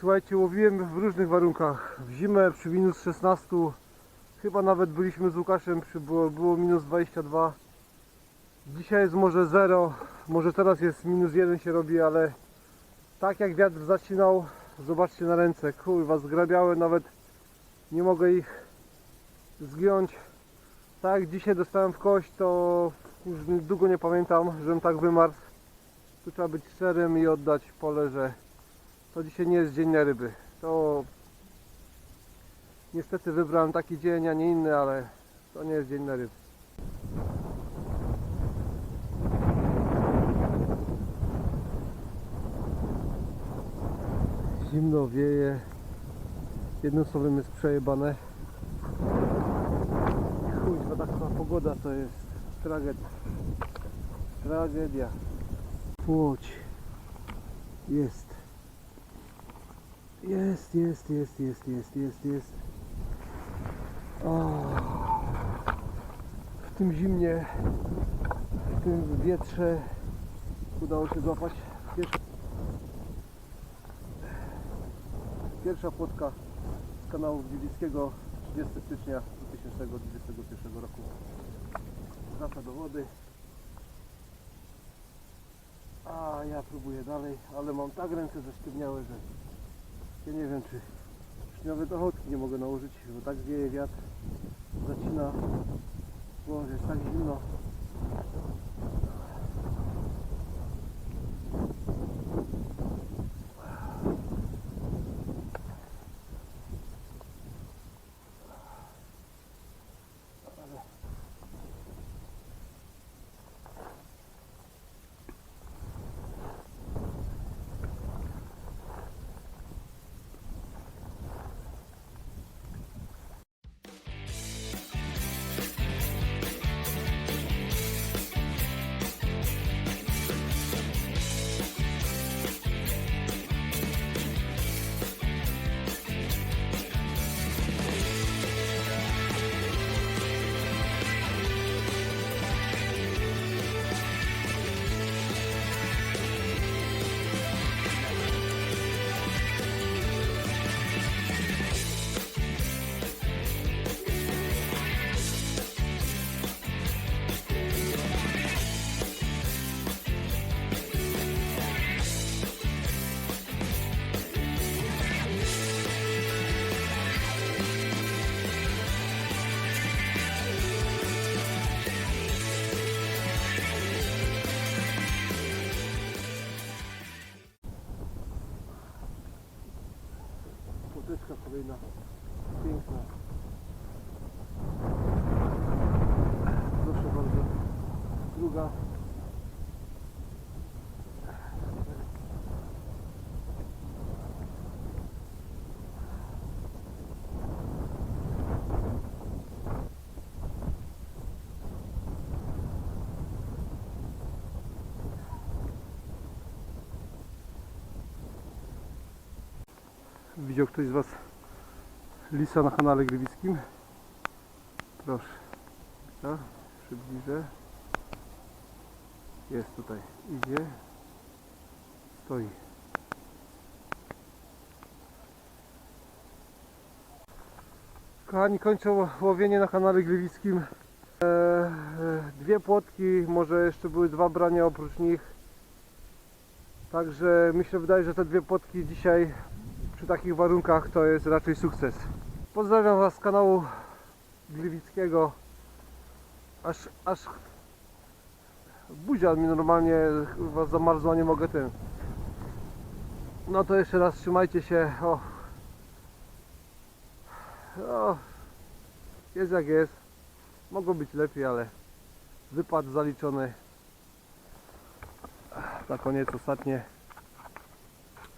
Słuchajcie, łowiłem w różnych warunkach. W zimę przy minus 16, chyba nawet byliśmy z Łukaszem, przy, było, było minus 22. Dzisiaj jest może 0, może teraz jest minus 1 się robi, ale tak jak wiatr zacinał, zobaczcie na ręce, kurwa, zgrabiały, nawet nie mogę ich zgiąć. Tak, jak dzisiaj dostałem w kość, to już długo nie pamiętam, żebym tak wymarzł. Tu trzeba być szczerym i oddać pole, że to dzisiaj nie jest dzień na ryby. To niestety wybrałem taki dzień, a nie inny, ale to nie jest dzień na ryby. Zimno wieje. Jednym słowem jest przejebane. Chuj, taka pogoda to jest tragedia. Tragedia. Łódź. Jest. Jest, jest, jest, jest, jest, jest, jest. O. W tym zimnie, w tym wietrze udało się złapać pierwsza, pierwsza płotka z kanału Gliwickiego 30 stycznia 2021 roku. Wraca do wody. A ja próbuję dalej, ale mam tak ręce zesztywniałe, że ja nie wiem czy już nawet ochotki nie mogę nałożyć, bo tak wieje wiatr, zacina, Boże, jest tak zimno. Płoteczka kolejna, piękna. Proszę bardzo, druga. Widział ktoś z Was lisa na kanale Grywickim? Proszę. Ja przybliżę. Jest tutaj. Idzie. Stoi. Kochani, kończę ło- łowienie na kanale Grywickim. E, e, dwie płotki, może jeszcze były dwa brania oprócz nich. Także mi się wydaje, że te dwie płotki dzisiaj przy takich warunkach to jest raczej sukces. Pozdrawiam Was z kanału Gliwickiego. Aż, aż buzia mi normalnie was zamarzła, nie mogę tym. No to jeszcze raz trzymajcie się. O. O. Jest jak jest. Mogło być lepiej, ale wypad zaliczony. Na koniec ostatnie